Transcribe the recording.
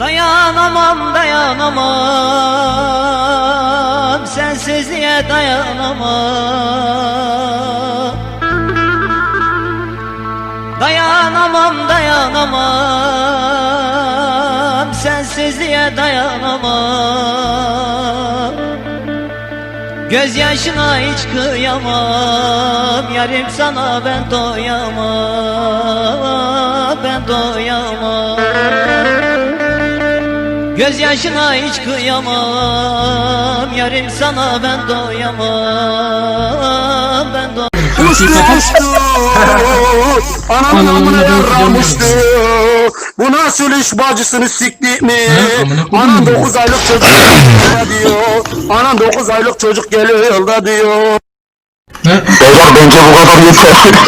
dayanamam Sensizliğe dayanamam. Dayanamam dayanamam. Sensizliğe dayanamam. Gözyaşına hiç kıyamam. Yarim sana ben doyamam. Ben doyamam Gözyaşına hiç kıyamam. Yarim sana ben doyamam. Ben doyamam Uçtu uçtu Anamın amına yarramıştı Bu nasıl iş bacısını sikti mi? Anam. 9 aylık çocuk geliyor diyor. Anam 9 aylık çocuk geliyor da diyor? Beyler bence bu kadar yeter